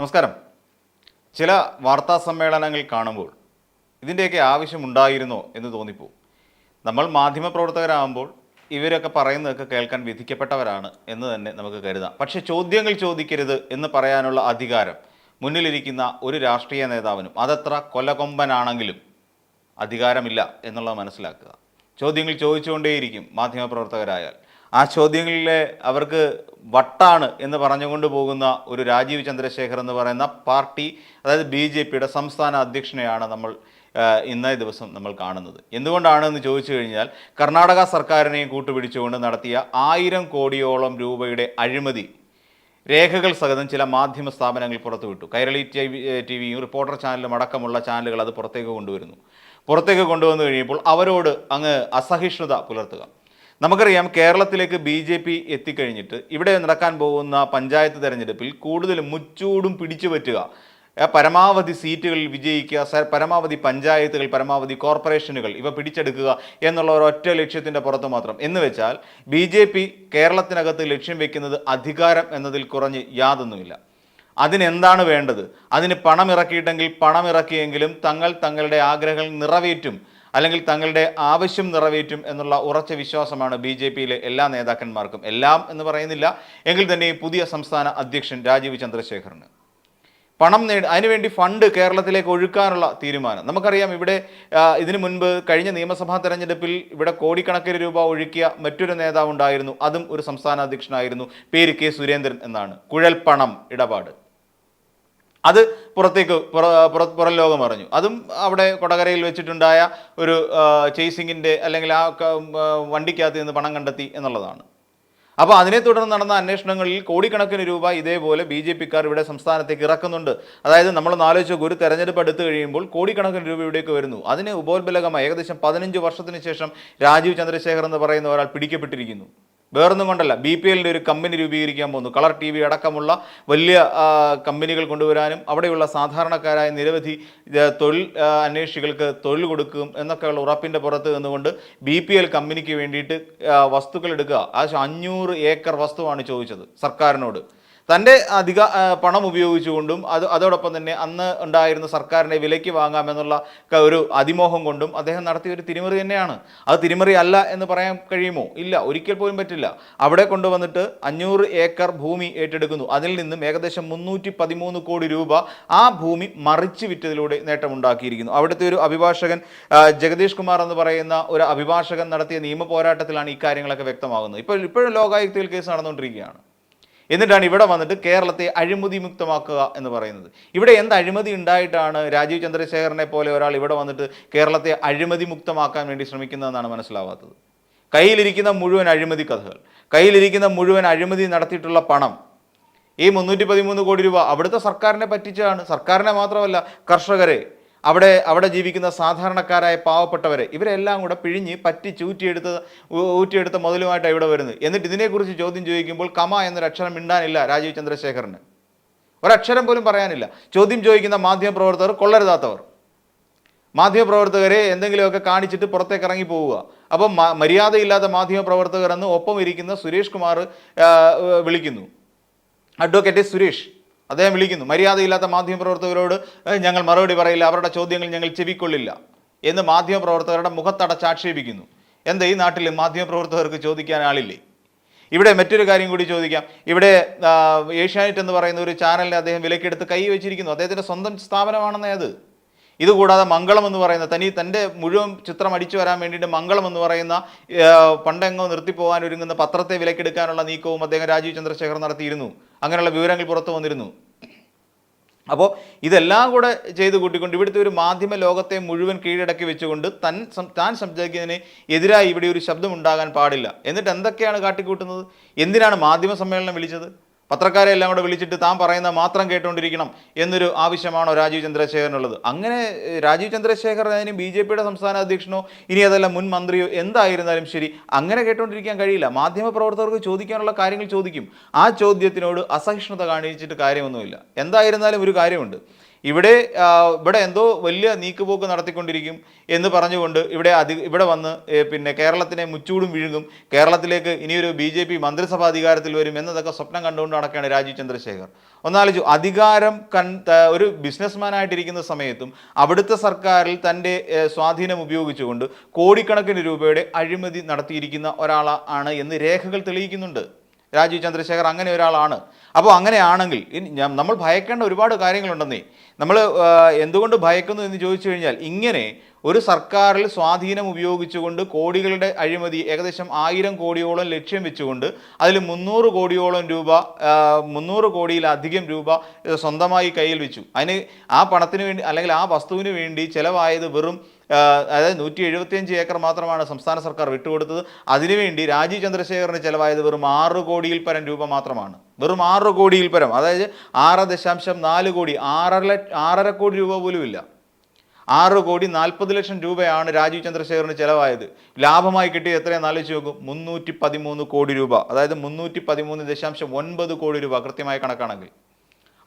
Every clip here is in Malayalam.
നമസ്കാരം. ചില വാർത്താ സമ്മേളനങ്ങൾ കാണുമ്പോൾ ഇതിന്റെയൊക്കെ ആവശ്യമുണ്ടായിരുന്നോ എന്ന് തോന്നിപ്പോവും നമ്മൾ മാധ്യമപ്രവർത്തകരാകുമ്പോൾ ഇവരൊക്കെ പറയുന്നതൊക്കെ കേൾക്കാൻ വിധിക്കപ്പെട്ടവരാണ് എന്ന് തന്നെ നമുക്ക് കരുതാം. പക്ഷേ ചോദ്യങ്ങൾ ചോദിക്കരുത് എന്ന് പറയാനുള്ള അധികാരം മുന്നിലിരിക്കുന്ന ഒരു രാഷ്ട്രീയ നേതാവിനും അതെത്ര കൊലകൊമ്പനാണെങ്കിലും അധികാരമില്ല എന്നുള്ളത് മനസ്സിലാക്കുക. ചോദ്യങ്ങൾ ചോദിച്ചുകൊണ്ടേയിരിക്കും മാധ്യമപ്രവർത്തകരായാൽ. ആ ചോദ്യങ്ങളിലെ അവർക്ക് വട്ടാണ് എന്ന് പറഞ്ഞുകൊണ്ട് പോകുന്ന ഒരു രാജീവ് ചന്ദ്രശേഖർ എന്ന് പറയുന്ന പാർട്ടി അതായത് ബി ജെ പിയുടെ സംസ്ഥാന അധ്യക്ഷനെയാണ് നമ്മൾ ഇന്നേ ദിവസം നമ്മൾ കാണുന്നത്. എന്തുകൊണ്ടാണ് എന്ന് ചോദിച്ചു കഴിഞ്ഞാൽ കർണാടക സർക്കാരിനെയും കൂട്ടുപിടിച്ചുകൊണ്ട് നടത്തിയ ആയിരം കോടിയോളം രൂപയുടെ അഴിമതി രേഖകൾ സഹിതം ചില മാധ്യമ സ്ഥാപനങ്ങൾ പുറത്തുവിട്ടു. കൈരളി ടി വിയും റിപ്പോർട്ടർ ചാനലും അടക്കമുള്ള ചാനലുകൾ അത് പുറത്തേക്ക് കൊണ്ടുവരുന്നു. പുറത്തേക്ക് കൊണ്ടുവന്നു കഴിയുമ്പോൾ അവരോട് അങ്ങ് അസഹിഷ്ണുത പുലർത്തുക. നമുക്കറിയാം കേരളത്തിലേക്ക് ബി ജെ പി എത്തിക്കഴിഞ്ഞിട്ട് ഇവിടെ നടക്കാൻ പോകുന്ന പഞ്ചായത്ത് തെരഞ്ഞെടുപ്പിൽ കൂടുതൽ മുച്ചൂടും പിടിച്ചു പറ്റുക പരമാവധി സീറ്റുകളിൽ വിജയിക്കുക പരമാവധി പഞ്ചായത്തുകൾ പരമാവധി കോർപ്പറേഷനുകൾ ഇവ പിടിച്ചെടുക്കുക എന്നുള്ള ഒരൊറ്റ ലക്ഷ്യത്തിന്റെ പുറത്ത് മാത്രം. എന്ന് വെച്ചാൽ ബി ജെ പി കേരളത്തിനകത്ത് ലക്ഷ്യം വെക്കുന്നത് അധികാരം എന്നതിൽ കുറഞ്ഞ് യാതൊന്നുമില്ല. അതിനെന്താണ് വേണ്ടത്? അതിന് പണം ഇറക്കിയിട്ടെങ്കിൽ പണം ഇറക്കിയെങ്കിലും തങ്ങൾ തങ്ങളുടെ ആഗ്രഹങ്ങൾ നിറവേറ്റും അല്ലെങ്കിൽ തങ്ങളുടെ ആവശ്യം നിറവേറ്റും എന്നുള്ള ഉറച്ച വിശ്വാസമാണ് ബി ജെ പിയിലെ എല്ലാ നേതാക്കന്മാർക്കും. എല്ലാം എന്ന് പറയുന്നില്ല. എങ്കിൽ തന്നെ പുതിയ സംസ്ഥാന അധ്യക്ഷൻ രാജീവ് ചന്ദ്രശേഖറിന് പണം നേടി അതിനുവേണ്ടി ഫണ്ട് കേരളത്തിലേക്ക് ഒഴുക്കാനുള്ള തീരുമാനം. നമുക്കറിയാം ഇവിടെ ഇതിനു മുൻപ് കഴിഞ്ഞ നിയമസഭാ തെരഞ്ഞെടുപ്പിൽ ഇവിടെ കോടിക്കണക്കിന് രൂപ ഒഴുക്കിയ മറ്റൊരു നേതാവ് ഉണ്ടായിരുന്നു. അതും ഒരു സംസ്ഥാന അധ്യക്ഷനായിരുന്നു. പേര് കെ സുരേന്ദ്രൻ എന്നാണ്. കുഴൽപ്പണം ഇടപാട്. അത് പുറത്തേക്ക് പുറ ലോകം അറിഞ്ഞു. അതും അവിടെ കൊടകരയിൽ വെച്ചിട്ടുണ്ടായ ഒരു ചേസിങ്ങിന്റെ അല്ലെങ്കിൽ ആ, വണ്ടിക്കകത്ത് നിന്ന് പണം കണ്ടെത്തി എന്നുള്ളതാണ്. അപ്പോൾ അതിനെ തുടർന്ന് നടന്ന അന്വേഷണങ്ങളിൽ കോടിക്കണക്കിന് രൂപ ഇതേപോലെ ബി ജെ പിക്കാർ ഇവിടെ സംസ്ഥാനത്തേക്ക് ഇറക്കുന്നുണ്ട്. അതായത് നമ്മൾ ആലോചിച്ച ഒരു തെരഞ്ഞെടുപ്പ് എടുത്തു കഴിയുമ്പോൾ കോടിക്കണക്കിന് രൂപ ഇവിടേക്ക് വരുന്നു. അതിന് ഉപോത്ബലകമായി ഏകദേശം പതിനഞ്ച് വർഷത്തിന് ശേഷം രാജീവ് ചന്ദ്രശേഖർ എന്ന് പറയുന്ന ഒരാൾ പിടിക്കപ്പെട്ടിരിക്കുന്നു. വേറൊന്നും കൊണ്ടല്ല. ബി പി എല്ലിന്റെ ഒരു കമ്പനി രൂപീകരിക്കാൻ പോകുന്നു. കളർ ടി വി അടക്കമുള്ള വലിയ കമ്പനികൾ കൊണ്ടുവരാനും അവിടെയുള്ള സാധാരണക്കാരായ നിരവധി തൊഴിൽ അന്വേഷികൾക്ക് തൊഴിൽ കൊടുക്കും എന്നൊക്കെയുള്ള ഉറപ്പിന്റെ പുറത്ത് നിന്നുകൊണ്ട് ബി പി എൽ കമ്പനിക്ക് വേണ്ടിയിട്ട് വസ്തുക്കൾ എടുക്കുക. ആ അഞ്ഞൂറ് ഏക്കർ വസ്തുവാണ് ചോദിച്ചത് സർക്കാരിനോട്. തന്റെ അധിക പണം ഉപയോഗിച്ചുകൊണ്ടും അത് അതോടൊപ്പം തന്നെ അന്ന് ഉണ്ടായിരുന്ന സർക്കാരിനെ വിലയ്ക്ക് വാങ്ങാമെന്നുള്ള ഒരു അതിമോഹം കൊണ്ടും അദ്ദേഹം നടത്തിയ ഒരു തിരിമറി തന്നെയാണ്. അത് തിരിമറി അല്ല എന്ന് പറയാൻ കഴിയുമോ? ഇല്ല. ഒരിക്കൽ പോലും പറ്റില്ല. അവിടെ കൊണ്ടുവന്നിട്ട് അഞ്ഞൂറ് ഏക്കർ ഭൂമി ഏറ്റെടുക്കുന്നു. അതിൽ നിന്നും ഏകദേശം മുന്നൂറ്റി പതിമൂന്ന് കോടി രൂപ ആ ഭൂമി മറിച്ച് വിറ്റതിലൂടെ നേട്ടമുണ്ടാക്കിയിരിക്കുന്നു. അവിടുത്തെ ഒരു അഭിഭാഷകൻ ജഗദീഷ് കുമാർ എന്ന് പറയുന്ന ഒരു അഭിഭാഷകൻ നടത്തിയ നിയമ പോരാട്ടത്തിലാണ് ഈ കാര്യങ്ങളൊക്കെ വ്യക്തമാകുന്നത്. ഇപ്പോൾ ഇപ്പോഴും ലോകായുക്തയിൽ കേസ് നടന്നുകൊണ്ടിരിക്കുകയാണ്. എന്നിട്ടാണ് ഇവിടെ വന്നിട്ട് കേരളത്തെ അഴിമതി മുക്തമാക്കുക എന്ന് പറയുന്നത്. ഇവിടെ എന്ത് അഴിമതി ഉണ്ടായിട്ടാണ് രാജീവ് ചന്ദ്രശേഖരനെ പോലെ ഒരാൾ ഇവിടെ വന്നിട്ട് കേരളത്തെ അഴിമതി മുക്തമാക്കാൻ വേണ്ടി ശ്രമിക്കുന്നതെന്നാണ് മനസ്സിലാവാത്തത്. കയ്യിലിരിക്കുന്ന മുഴുവൻ അഴിമതി കഥകൾ കയ്യിലിരിക്കുന്ന മുഴുവൻ അഴിമതി നടത്തിയിട്ടുള്ള പണം ഈ മുന്നൂറ്റി പതിമൂന്ന് കോടി രൂപ അവിടുത്തെ സർക്കാരിനെ പറ്റിച്ചാണ്. സർക്കാരിനെ മാത്രമല്ല കർഷകരെ അവിടെ അവിടെ ജീവിക്കുന്ന സാധാരണക്കാരായ പാവപ്പെട്ടവരെ ഇവരെല്ലാം കൂടെ പിഴിഞ്ഞ് പറ്റി ചൂറ്റിയെടുത്ത് ഊ- ഊറ്റിയെടുത്ത മുതലുമായിട്ടാണ് ഇവിടെ വരുന്നത്. എന്നിട്ട് ഇതിനെക്കുറിച്ച് ചോദ്യം ചോദിക്കുമ്പോൾ കമ എന്നൊരു അക്ഷരം മിണ്ടാനില്ല രാജീവ് ചന്ദ്രശേഖറിന്. ഒരക്ഷരം പോലും പറയാനില്ല. ചോദ്യം ചോദിക്കുന്ന മാധ്യമപ്രവർത്തകർ കൊള്ളരുതാത്തവർ. മാധ്യമപ്രവർത്തകരെ എന്തെങ്കിലുമൊക്കെ കാണിച്ചിട്ട് പുറത്തേക്ക് ഇറങ്ങി പോവുക. അപ്പം മര്യാദയില്ലാത്ത മാധ്യമപ്രവർത്തകർ എന്ന് ഒപ്പം ഇരിക്കുന്ന സുരേഷ് കുമാർ വിളിക്കുന്നു. അഡ്വക്കേറ്റ് സുരേഷ്. അദ്ദേഹം വിളിക്കുന്നു മര്യാദയില്ലാത്ത മാധ്യമപ്രവർത്തകരോട് ഞങ്ങൾ മറുപടി പറയില്ല അവരുടെ ചോദ്യങ്ങൾ ഞങ്ങൾ ചെവിക്കൊള്ളില്ല എന്ന് മാധ്യമപ്രവർത്തകരുടെ മുഖത്തടച്ചാക്ഷേപിക്കുന്നു എന്താ ഈ നാട്ടിൽ മാധ്യമപ്രവർത്തകർക്ക് ചോദിക്കാൻ ആളില്ലേ? ഇവിടെ മറ്റൊരു കാര്യം കൂടി ചോദിക്കാം. ഇവിടെ ഏഷ്യാനെറ്റ് എന്ന് പറയുന്ന ഒരു ചാനലിനെ അദ്ദേഹം വിലക്കെടുത്ത് കൈ വെച്ചിരിക്കുന്നു. അദ്ദേഹത്തിന്റെ സ്വന്തം സ്ഥാപനമാണെന്നേ അത്. ഇതുകൂടാതെ മംഗളം എന്ന് പറയുന്ന തനി തന്റെ മുഴുവൻ ചിത്രം അടിച്ചു വരാൻ വേണ്ടിയിട്ട് മംഗളം എന്ന് പറയുന്ന പണ്ടെങ്ങോ നിർത്തിപ്പോകാൻ ഒരുങ്ങുന്ന പത്രത്തെ വിലക്കെടുക്കാനുള്ള നീക്കവും അദ്ദേഹം രാജീവ് ചന്ദ്രശേഖർ നടത്തിയിരുന്നു. അങ്ങനെയുള്ള വിവരങ്ങൾ പുറത്തു വന്നിരുന്നു. അപ്പോൾ ഇതെല്ലാം കൂടെ ചെയ്ത് കൂട്ടിക്കൊണ്ട് ഇവിടുത്തെ ഒരു മാധ്യമ ലോകത്തെ മുഴുവൻ കീഴടക്കി വെച്ചുകൊണ്ട് തൻ താൻ സംസാരിക്കുന്നതിന് എതിരായി ഇവിടെ ഒരു ശബ്ദം ഉണ്ടാകാൻ പാടില്ല. എന്നിട്ട് എന്തൊക്കെയാണ് കാട്ടിക്കൂട്ടുന്നത്? എന്തിനാണ് മാധ്യമ സമ്മേളനം വിളിച്ചത്? പത്രക്കാരെ എല്ലാം കൂടെ വിളിച്ചിട്ട് താൻ പറയുന്ന മാത്രം കേട്ടുകൊണ്ടിരിക്കണം എന്നൊരു ആവശ്യമാണോ രാജീവ് ചന്ദ്രശേഖരനുള്ളത്? അങ്ങനെ രാജീവ് ചന്ദ്രശേഖർ അതിന് ബി ജെ പിയുടെ സംസ്ഥാന അധ്യക്ഷനോ ഇനി അതല്ല മുൻ മന്ത്രിയോ എന്തായിരുന്നാലും ശരി അങ്ങനെ കേട്ടുകൊണ്ടിരിക്കാൻ കഴിയില്ല. മാധ്യമപ്രവർത്തകർക്ക് ചോദിക്കാനുള്ള കാര്യങ്ങൾ ചോദിക്കും. ആ ചോദ്യത്തിനോട് അസഹിഷ്ണുത കാണിച്ചിട്ട് കാര്യമൊന്നുമില്ല. എന്തായിരുന്നാലും ഒരു കാര്യമുണ്ട്. ഇവിടെ ഇവിടെ എന്തോ വലിയ നീക്കുപോക്ക് നടത്തിക്കൊണ്ടിരിക്കും എന്ന് പറഞ്ഞുകൊണ്ട് ഇവിടെ അധി ഇവിടെ വന്ന് പിന്നെ കേരളത്തിനെ മുച്ചൂടും വിഴുങ്ങും. കേരളത്തിലേക്ക് ഇനിയൊരു ബി ജെ പി മന്ത്രിസഭാ അധികാരത്തിൽ വരും എന്നതൊക്കെ സ്വപ്നം കണ്ടുകൊണ്ട് നടക്കുകയാണ് രാജീവ് ചന്ദ്രശേഖർ. ഒന്നാലോചിച്ചു അധികാരം കൺ ഒരു ബിസിനസ്മാനായിട്ടിരിക്കുന്ന സമയത്തും അവിടുത്തെ സർക്കാരിൽ തന്റെ സ്വാധീനം ഉപയോഗിച്ചുകൊണ്ട് കോടിക്കണക്കിന് രൂപയുടെ അഴിമതി നടത്തിയിരിക്കുന്ന ഒരാളാണ് എന്ന് രേഖകൾ തെളിയിക്കുന്നുണ്ട്. രാജീവ് ചന്ദ്രശേഖർ അങ്ങനെ ഒരാളാണ്. അപ്പോൾ അങ്ങനെയാണെങ്കിൽ നമ്മൾ ഭയക്കേണ്ട ഒരുപാട് കാര്യങ്ങളുണ്ടെന്നേ. നമ്മൾ എന്തുകൊണ്ട് ഭയക്കുന്നു എന്ന് ചോദിച്ചു കഴിഞ്ഞാൽ ഇങ്ങനെ ഒരു സർക്കാരിൽ സ്വാധീനം ഉപയോഗിച്ചുകൊണ്ട് കോടികളുടെ അഴിമതി ഏകദേശം ആയിരം കോടിയോളം ലക്ഷ്യം വെച്ചുകൊണ്ട് അതിൽ മുന്നൂറ് കോടിയോളം രൂപ മുന്നൂറ് കോടിയിലധികം രൂപ സ്വന്തമായി കയ്യിൽ വെച്ചു. അതിന് ആ പണത്തിന് വേണ്ടി അല്ലെങ്കിൽ ആ വസ്തുവിന് വേണ്ടി ചിലവായത് വെറും അതായത് നൂറ്റി എഴുപത്തിയഞ്ച് ഏക്കർ മാത്രമാണ് സംസ്ഥാന സർക്കാർ വിട്ടുകൊടുത്തത്. അതിനുവേണ്ടി രാജീവ് ചന്ദ്രശേഖറിന് ചിലവായത് വെറും ആറ് കോടിയിൽ പരം രൂപ മാത്രമാണ്. വെറും ആറ് കോടിയിൽ പരം. അതായത് ആറ് ദശാംശം നാല് കോടി. ആറര ആറര കോടി രൂപ പോലും ഇല്ല. ആറ് കോടി നാൽപ്പത് ലക്ഷം രൂപയാണ് രാജീവ് ചന്ദ്രശേഖറിന് ചിലവായത്. ലാഭമായി കിട്ടിയത് എത്രയാണെന്ന് ആലോചിച്ച് നോക്കും. മുന്നൂറ്റി പതിമൂന്ന് കോടി രൂപ. അതായത് മുന്നൂറ്റി പതിമൂന്ന് ദശാംശം ഒൻപത് കോടി രൂപ കൃത്യമായ കണക്കാണെങ്കിൽ.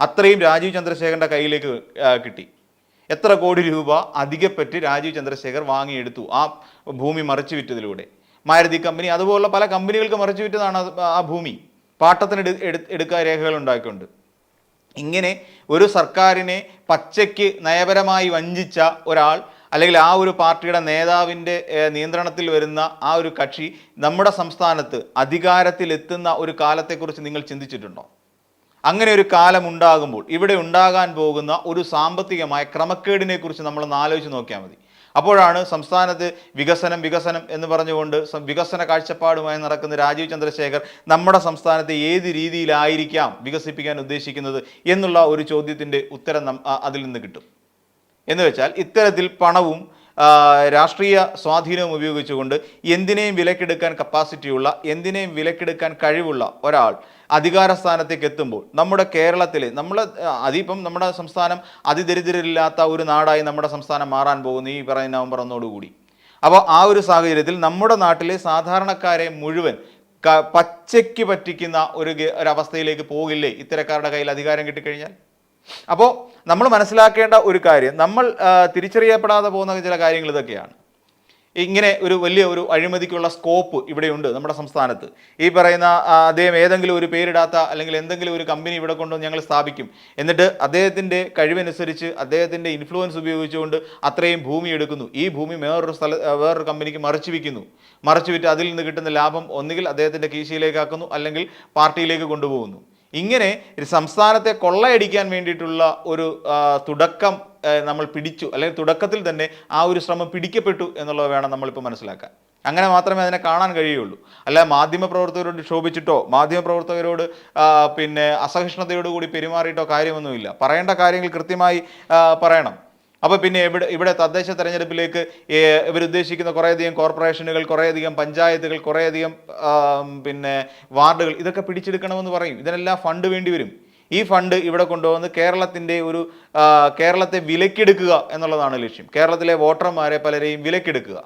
അത്രയും രാജീവ് ചന്ദ്രശേഖരന്റെ കയ്യിലേക്ക് കിട്ടി. എത്ര കോടി രൂപ അധികപ്പറ്റ് രാജീവ് ചന്ദ്രശേഖർ വാങ്ങിയെടുത്തു ആ ഭൂമി മറിച്ചു വിറ്റതിലൂടെ. മാരുതി കമ്പനി അതുപോലുള്ള പല കമ്പനികൾക്ക് മറിച്ചു വിറ്റതാണ് ആ ഭൂമി. പാട്ടത്തിന് എടു- എടു- എടുക്കാൻ രേഖകൾ ഉണ്ടാക്കിയിട്ടുണ്ട്. ഇങ്ങനെ ഒരു സർക്കാരിനെ പച്ചയ്ക്ക് നയപരമായി വഞ്ചിച്ച ഒരാൾ അല്ലെങ്കിൽ ആ ഒരു പാർട്ടിയുടെ നേതാവിന്റെ നിയന്ത്രണത്തിൽ വരുന്ന ആ ഒരു കക്ഷി നമ്മുടെ സംസ്ഥാനത്ത് അധികാരത്തിലെത്തുന്ന ഒരു കാലത്തെക്കുറിച്ച് നിങ്ങൾ ചിന്തിച്ചിട്ടുണ്ടോ? അങ്ങനെ ഒരു കാലം ഉണ്ടാകുമ്പോൾ ഇവിടെ ഉണ്ടാകാൻ പോകുന്ന ഒരു സാമ്പത്തികമായ ക്രമക്കേടിനെക്കുറിച്ച് നമ്മളൊന്ന് ആലോചിച്ച് നോക്കിയാൽ മതി. അപ്പോഴാണ് സംസ്ഥാനത്ത് വികസനം വികസനം എന്ന് പറഞ്ഞുകൊണ്ട് വികസന കാഴ്ചപ്പാടുമായി നടക്കുന്ന രാജീവ് ചന്ദ്രശേഖർ നമ്മുടെ സംസ്ഥാനത്തെ ഏത് രീതിയിലായിരിക്കാം വികസിപ്പിക്കാൻ ഉദ്ദേശിക്കുന്നത് എന്നുള്ള ഒരു ചോദ്യത്തിന്റെ ഉത്തരം അതിൽ നിന്ന് കിട്ടും. എന്ന് വെച്ചാൽ ഇത്തരത്തിൽ പണവും രാഷ്ട്രീയ സ്വാധീനവും ഉപയോഗിച്ചുകൊണ്ട് എന്തിനേയും വിലക്കെടുക്കാൻ കപ്പാസിറ്റിയുള്ള എന്തിനേയും വിലക്കെടുക്കാൻ കഴിവുള്ള ഒരാൾ അധികാര സ്ഥാനത്തേക്ക് എത്തുമ്പോൾ നമ്മുടെ കേരളത്തിൽ നമ്മൾ അതിപ്പം നമ്മുടെ സംസ്ഥാനം അതിദരിദ്രരില്ലാത്ത ഒരു നാടായി നമ്മുടെ സംസ്ഥാനം മാറാൻ പോകുന്നു ഈ പറയുന്ന നവംബർ ഒന്നോടുകൂടി അപ്പോൾ ആ ഒരു സാഹചര്യത്തിൽ നമ്മുടെ നാട്ടിലെ സാധാരണക്കാരെ മുഴുവൻ പച്ചയ്ക്ക് പറ്റിക്കുന്ന ഒരു ഒരവസ്ഥയിലേക്ക് പോകില്ലേ? ഇത്തരക്കാരുടെ കയ്യിൽ അധികാരം കിട്ടിക്കഴിഞ്ഞാൽ? അപ്പോൾ നമ്മൾ മനസ്സിലാക്കേണ്ട ഒരു കാര്യം നമ്മൾ തിരിച്ചറിയപ്പെടാതെ പോകുന്ന ചില കാര്യങ്ങൾ ഇതൊക്കെയാണ്. ഇങ്ങനെ ഒരു വലിയ ഒരു അഴിമതിക്കുള്ള സ്കോപ്പ് ഇവിടെയുണ്ട് നമ്മുടെ സംസ്ഥാനത്ത്. ഈ പറയുന്ന അദ്ദേഹം ഏതെങ്കിലും ഒരു പേരിടാത്ത അല്ലെങ്കിൽ എന്തെങ്കിലും ഒരു കമ്പനി ഇവിടെ കൊണ്ടുവന്ന് ഞങ്ങൾ സ്ഥാപിക്കും. എന്നിട്ട് അദ്ദേഹത്തിന്റെ കഴിവനുസരിച്ച് അദ്ദേഹത്തിന്റെ ഇൻഫ്ലുവൻസ് ഉപയോഗിച്ചുകൊണ്ട് അത്രയും ഭൂമി എടുക്കുന്നു. ഈ ഭൂമി വേറൊരു സ്ഥല വേറൊരു കമ്പനിക്ക് മറിച്ചു വിൽക്കുന്നു. മറിച്ചു വിറ്റ് അതിൽ നിന്ന് കിട്ടുന്ന ലാഭം ഒന്നുകിൽ അദ്ദേഹത്തിന്റെ കീശയിലേക്കാക്കുന്നു അല്ലെങ്കിൽ പാർട്ടിയിലേക്ക് കൊണ്ടുപോകുന്നു. ഇങ്ങനെ സംസ്ഥാനത്തെ കൊള്ളയടിക്കാൻ വേണ്ടിയിട്ടുള്ള ഒരു തുടക്കം നമ്മൾ പിടിച്ചു. അല്ലെങ്കിൽ തുടക്കത്തിൽ തന്നെ ആ ഒരു ശ്രമം പിടിക്കപ്പെട്ടു എന്നുള്ളത് വേണം നമ്മളിപ്പോൾ മനസ്സിലാക്കാൻ. അങ്ങനെ മാത്രമേ അതിനെ കാണാൻ കഴിയുള്ളൂ. അല്ല മാധ്യമപ്രവർത്തകരോട് ക്ഷോഭിച്ചിട്ടോ മാധ്യമപ്രവർത്തകരോട് പിന്നെ അസഹിഷ്ണുതയോടുകൂടി പെരുമാറിയിട്ടോ കാര്യമൊന്നുമില്ല. പറയേണ്ട കാര്യങ്ങൾ കൃത്യമായി പറയണം. അപ്പോൾ പിന്നെ ഇവിടെ ഇവിടെ തദ്ദേശ തെരഞ്ഞെടുപ്പിലേക്ക് ഇവരുദ്ദേശിക്കുന്ന കുറേയധികം കോർപ്പറേഷനുകൾ കുറേയധികം പഞ്ചായത്തുകൾ കുറേയധികം പിന്നെ വാർഡുകൾ ഇതൊക്കെ പിടിച്ചെടുക്കണമെന്ന് പറയും. ഇതിനെല്ലാം ഫണ്ട് വേണ്ടി വരും. ഈ ഫണ്ട് ഇവിടെ കൊണ്ടുവന്ന് കേരളത്തിന്റെ ഒരു കേരളത്തെ വിലക്കെടുക്കുക എന്നുള്ളതാണ് ലക്ഷ്യം. കേരളത്തിലെ വോട്ടർമാരെ പലരെയും വിലക്കെടുക്കുക.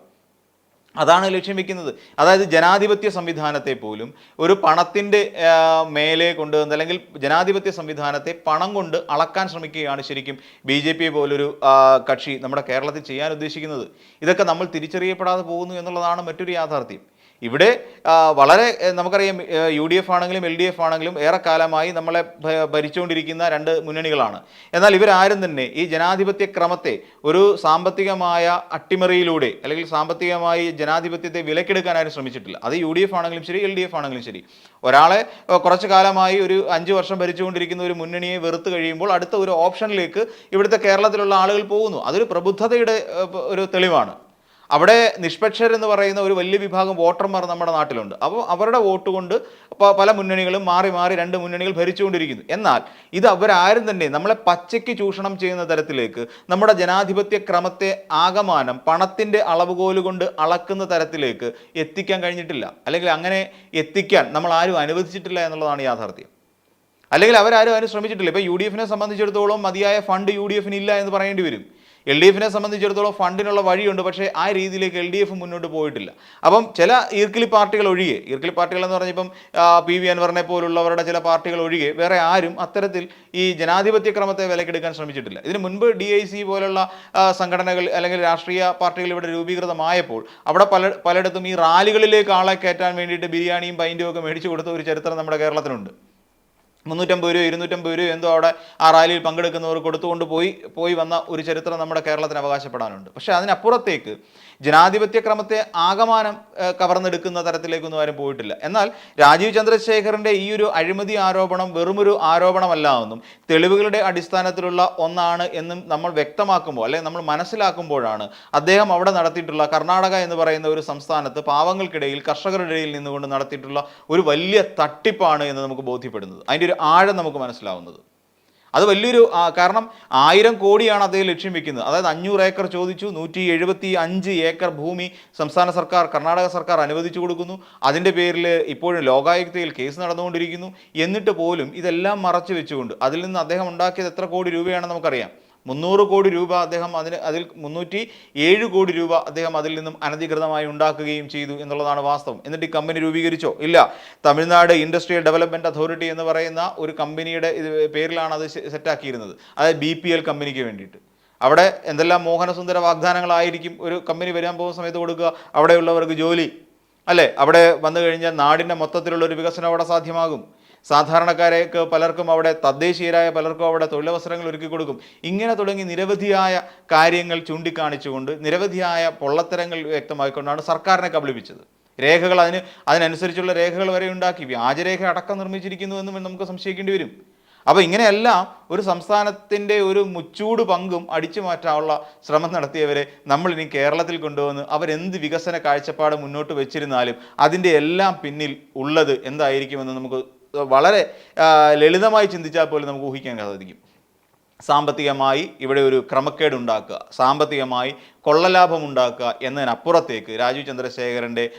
അതാണ് ലക്ഷ്യം വെക്കുന്നത്. അതായത് ജനാധിപത്യ സംവിധാനത്തെ പോലും ഒരു പണത്തിന്റെ മേലെ കൊണ്ടുവന്ന് അല്ലെങ്കിൽ ജനാധിപത്യ സംവിധാനത്തെ പണം കൊണ്ട് അളക്കാൻ ശ്രമിക്കുകയാണ് ശരിക്കും ബി ജെ പി പോലൊരു കക്ഷി നമ്മുടെ കേരളത്തിൽ ചെയ്യാൻ ഉദ്ദേശിക്കുന്നത്. ഇതൊക്കെ നമ്മൾ തിരിച്ചറിയപ്പെടാതെ പോകുന്നു എന്നുള്ളതാണ് മറ്റൊരു യാഥാർത്ഥ്യം. ഇവിടെ വളരെ നമുക്കറിയാം യു ഡി എഫ് ആണെങ്കിലും എൽ ഡി എഫ് ആണെങ്കിലും ഏറെക്കാലമായി നമ്മളെ ഭരിച്ചുകൊണ്ടിരിക്കുന്ന രണ്ട് മുന്നണികളാണ്. എന്നാൽ ഇവരാരും തന്നെ ഈ ജനാധിപത്യ ക്രമത്തെ ഒരു സാമ്പത്തികമായ അട്ടിമറിയിലൂടെ അല്ലെങ്കിൽ സാമ്പത്തികമായി ജനാധിപത്യത്തെ വിലക്കെടുക്കാൻ ആരും ശ്രമിച്ചിട്ടില്ല. അത് യു ഡി എഫ് ആണെങ്കിലും ശരി എൽ ഡി എഫ് ആണെങ്കിലും ശരി. ഒരാളെ കുറച്ചു കാലമായി ഒരു അഞ്ച് വർഷം ഭരിച്ചുകൊണ്ടിരിക്കുന്ന ഒരു മുന്നണിയെ വെറുത്ത് കഴിയുമ്പോൾ അടുത്ത ഒരു ഓപ്ഷനിലേക്ക് ഇവിടുത്തെ കേരളത്തിലുള്ള ആളുകൾ പോകുന്നു. അതൊരു പ്രബുദ്ധതയുടെ ഒരു തെളിവാണ്. അവിടെ നിഷ്പക്ഷർ എന്ന് പറയുന്ന ഒരു വലിയ വിഭാഗം വോട്ടർമാർ നമ്മുടെ നാട്ടിലുണ്ട്. അപ്പോൾ അവരുടെ വോട്ട് കൊണ്ട് അപ്പോൾ പല മുന്നണികളും മാറി മാറി രണ്ട് മുന്നണികൾ ഭരിച്ചുകൊണ്ടിരിക്കുന്നു. എന്നാൽ ഇത് അവരാരും തന്നെ നമ്മളെ പച്ചയ്ക്ക് ചൂഷണം ചെയ്യുന്ന തരത്തിലേക്ക് നമ്മുടെ ജനാധിപത്യ ക്രമത്തെ ആകമാനം പണത്തിന്റെ അളവുകോൽ കൊണ്ട് അളക്കുന്ന തരത്തിലേക്ക് എത്തിക്കാൻ കഴിഞ്ഞിട്ടില്ല. അല്ലെങ്കിൽ അങ്ങനെ എത്തിക്കാൻ നമ്മൾ ആരും അനുവദിച്ചിട്ടില്ല എന്നുള്ളതാണ് യാഥാർത്ഥ്യം. അല്ലെങ്കിൽ അവരാരും അതിന് ശ്രമിച്ചിട്ടില്ല. ഇപ്പോൾ യു ഡി എഫിനെ സംബന്ധിച്ചിടത്തോളം മതിയായ ഫണ്ട് യു ഡി എഫിന് ഇല്ല എന്ന് പറയേണ്ടി വരും. എൽ ഡി എഫിനെ സംബന്ധിച്ചിടത്തോളം ഫണ്ടിനുള്ള വഴിയുണ്ട് പക്ഷേ ആ രീതിയിലേക്ക് എൽ ഡി എഫ് മുന്നോട്ട് പോയിട്ടില്ല. അപ്പം ചില ഈർക്കിലി പാർട്ടികൾ ഒഴികെ ഈർക്കിലി പാർട്ടികൾ എന്ന് പറഞ്ഞപ്പം പി വി അൻവറിനെ പോലുള്ളവരുടെ ചില പാർട്ടികൾ ഒഴികെ വേറെ ആരും അത്തരത്തിൽ ഈ ജനാധിപത്യ ക്രമത്തെ വിലക്കെടുക്കാൻ ശ്രമിച്ചിട്ടില്ല. ഇതിന് മുൻപ് ഡി ഐ സി പോലുള്ള സംഘടനകൾ അല്ലെങ്കിൽ രാഷ്ട്രീയ പാർട്ടികൾ ഇവിടെ രൂപീകൃതമായപ്പോൾ അവിടെ പല പലയിടത്തും ഈ റാലികളിലേക്ക് ആളെ കയറ്റാൻ വേണ്ടിയിട്ട് ബിരിയാണിയും പൈന്റും ഒക്കെ മേടിച്ചു കൊടുത്ത ഒരു ചരിത്രം നമ്മുടെ കേരളത്തിനുണ്ട് മുന്നൂറ്റമ്പത് രൂപ ഇരുന്നൂറ്റമ്പത് രൂപ എന്തോ അവിടെ ആ റാലിയിൽ പങ്കെടുക്കുന്നവർ കൊടുത്തുകൊണ്ട് പോയി പോയി വന്ന ഒരു ചരിത്രം നമ്മുടെ കേരളത്തിന് അവകാശപ്പെടാനുണ്ട്. പക്ഷേ അതിനപ്പുറത്തേക്ക് ജനാധിപത്യ ക്രമത്തെ ആകമാനം കവർന്നെടുക്കുന്ന തരത്തിലേക്കൊന്നും ആരും പോയിട്ടില്ല. എന്നാൽ രാജീവ് ചന്ദ്രശേഖറിന്റെ ഈ ഒരു അഴിമതി ആരോപണം വെറുമൊരു ആരോപണമല്ല എന്നും തെളിവുകളുടെ അടിസ്ഥാനത്തിലുള്ള ഒന്നാണ് എന്നും നമ്മൾ വ്യക്തമാക്കുമ്പോൾ അല്ലെങ്കിൽ നമ്മൾ മനസ്സിലാക്കുമ്പോഴാണ് അദ്ദേഹം അവിടെ നടത്തിയിട്ടുള്ള കർണാടക എന്ന് പറയുന്ന ഒരു സംസ്ഥാനത്ത് പാവങ്ങൾക്കിടയിൽ കർഷകരുടെ ഇടയിൽ നിന്നുകൊണ്ട് നടത്തിയിട്ടുള്ള ഒരു വലിയ തട്ടിപ്പാണ് എന്ന് നമുക്ക് ബോധ്യപ്പെടുന്നത്. അതിന്റെ ഒരു ആഴം നമുക്ക് മനസ്സിലാവുന്നത്. അത് വലിയൊരു കാരണം ആയിരം കോടിയാണ് അദ്ദേഹം ലക്ഷ്യം വെക്കുന്നത്. അതായത് അഞ്ഞൂറ് ഏക്കർ ചോദിച്ചു നൂറ്റി എഴുപത്തി അഞ്ച് ഏക്കർ ഭൂമി സംസ്ഥാന സർക്കാർ കർണാടക സർക്കാർ അനുവദിച്ചു കൊടുക്കുന്നു. അതിന്റെ പേരിൽ ഇപ്പോഴും ലോകായുക്തയിൽ കേസ് നടന്നുകൊണ്ടിരിക്കുന്നു. എന്നിട്ട് പോലും ഇതെല്ലാം മറച്ചു വെച്ചുകൊണ്ട് അതിൽ നിന്ന് അദ്ദേഹം ഉണ്ടാക്കിയത് എത്ര കോടി രൂപയാണെന്ന് നമുക്കറിയാം. മുന്നൂറ് കോടി രൂപ അദ്ദേഹം അതിന് അതിൽ മുന്നൂറ്റി ഏഴ് കോടി രൂപ അദ്ദേഹം അതിൽ നിന്നും അനധികൃതമായി ഉണ്ടാക്കുകയും ചെയ്തു എന്നുള്ളതാണ് വാസ്തവം. എന്നിട്ട് ഈ കമ്പനി രൂപീകരിച്ചോ? ഇല്ല. തമിഴ്നാട് ഇൻഡസ്ട്രിയൽ ഡെവലപ്മെന്റ് അതോറിറ്റി എന്ന് പറയുന്ന ഒരു കമ്പനിയുടെ പേരിലാണ് അത് സെറ്റാക്കിയിരുന്നത്. അതായത് ബി പി എൽ കമ്പനിക്ക് വേണ്ടിയിട്ട്. അവിടെ എന്തെല്ലാം മോഹനസുന്ദര വാഗ്ദാനങ്ങളായിരിക്കും ഒരു കമ്പനി വരാൻ പോകുന്ന സമയത്ത് കൊടുക്കുക? അവിടെയുള്ളവർക്ക് ജോലി. അല്ലേ? അവിടെ വന്നു കഴിഞ്ഞാൽ നാടിന്റെ മൊത്തത്തിലുള്ള ഒരു വികസനം അവിടെ സാധ്യമാകും. സാധാരണക്കാരേക്ക് പലർക്കും അവിടെ തദ്ദേശീയരായ പലർക്കും അവിടെ തൊഴിലവസരങ്ങൾ ഒരുക്കി കൊടുക്കും. ഇങ്ങനെ തുടങ്ങി നിരവധിയായ കാര്യങ്ങൾ ചൂണ്ടിക്കാണിച്ചുകൊണ്ട് നിരവധിയായ പൊള്ളത്തരങ്ങൾ വ്യക്തമാക്കിക്കൊണ്ടാണ് സർക്കാരിനെ കബളിപ്പിച്ചത്. രേഖകൾ അതിന് അതിനനുസരിച്ചുള്ള രേഖകൾ വരെ ഉണ്ടാക്കി. വ്യാജരേഖ അടക്കം നിർമ്മിച്ചിരിക്കുന്നു എന്നും നമുക്ക് സംശയിക്കേണ്ടി വരും. അപ്പോൾ ഇങ്ങനെയെല്ലാം ഒരു സംസ്ഥാനത്തിന്റെ ഒരു മുച്ചൂട് പങ്കും അടിച്ചു മാറ്റാനുള്ള ശ്രമം നടത്തിയവരെ നമ്മൾ ഇനി കേരളത്തിൽ കൊണ്ടുവന്ന് അവരെന്ത് വികസന കാഴ്ചപ്പാട് മുന്നോട്ട് വെച്ചിരുന്നാലും അതിന്റെ എല്ലാം പിന്നിൽ ഉള്ളത് എന്തായിരിക്കുമെന്ന് നമുക്ക് വളരെ ലളിതമായി ചിന്തിച്ചാൽ പോലും നമുക്ക് ഊഹിക്കാൻ സാധിക്കും. സാമ്പത്തികമായി ഇവിടെ ഒരു ക്രമക്കേട് ഉണ്ടാക്കുക സാമ്പത്തികമായി കൊള്ളലാഭം ഉണ്ടാക്കുക എന്നതിനപ്പുറത്തേക്ക് രാജീവ് ചന്ദ്രശേഖരന്റെ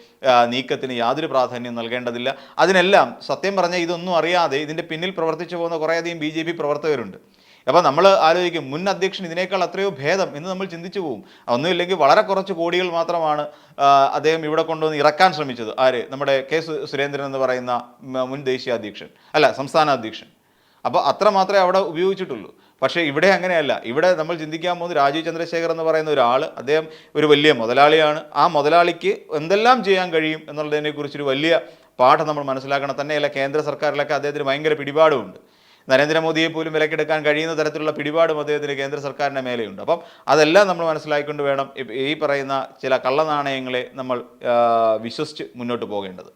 നീക്കത്തിന് യാതൊരു പ്രാധാന്യം നൽകേണ്ടതില്ല. അതിനെല്ലാം സത്യം പറഞ്ഞാൽ ഇതൊന്നും അറിയാതെ ഇതിന്റെ പിന്നിൽ പ്രവർത്തിച്ചു പോകുന്ന കുറേയധികം ബി ജെ പി പ്രവർത്തകരുണ്ട്. അപ്പോൾ നമ്മൾ ആലോചിക്കും മുൻ അധ്യക്ഷൻ ഇതിനേക്കാൾ അത്രയോ ഭേദം എന്ന് നമ്മൾ ചിന്തിച്ചു പോകും ഒന്നുമില്ലെങ്കിൽ വളരെ കുറച്ച് കോടികൾ മാത്രമാണ് അദ്ദേഹം ഇവിടെ കൊണ്ടുവന്ന് ഇറക്കാൻ ശ്രമിച്ചത്. ആര്? നമ്മുടെ കെ സുരേന്ദ്രൻ എന്ന് പറയുന്ന മുൻ ദേശീയ അധ്യക്ഷൻ. അല്ല സംസ്ഥാന അധ്യക്ഷൻ. അപ്പോൾ അത്ര മാത്രമേ അവിടെ ഉപയോഗിച്ചിട്ടുള്ളൂ. പക്ഷേ ഇവിടെ അങ്ങനെയല്ല. ഇവിടെ നമ്മൾ ചിന്തിക്കാൻ പോകുന്നത് രാജീവ് ചന്ദ്രശേഖർ എന്ന് പറയുന്ന ഒരാൾ അദ്ദേഹം ഒരു വലിയ മുതലാളിയാണ്. ആ മുതലാളിക്ക് എന്തെല്ലാം ചെയ്യാൻ കഴിയും എന്നുള്ളതിനെക്കുറിച്ചൊരു വലിയ പാഠം നമ്മൾ മനസ്സിലാക്കണം. തന്നെയല്ല കേന്ദ്ര സർക്കാരിലൊക്കെ അദ്ദേഹത്തിന് ഭയങ്കര പിടിപാടുമുണ്ട്. നരേന്ദ്രമോദിയെ പോലും വിലക്കെടുക്കാൻ കഴിയുന്ന തരത്തിലുള്ള പിടിപാടും അദ്ദേഹത്തിന് കേന്ദ്ര സർക്കാരിന്റെ മേലെയുണ്ട്. അപ്പം അതെല്ലാം നമ്മൾ മനസ്സിലാക്കിക്കൊണ്ട് വേണം ഈ പറയുന്ന ചില കള്ളനാണയങ്ങളെ നമ്മൾ വിശ്വസിച്ച് മുന്നോട്ട് പോകേണ്ടത്.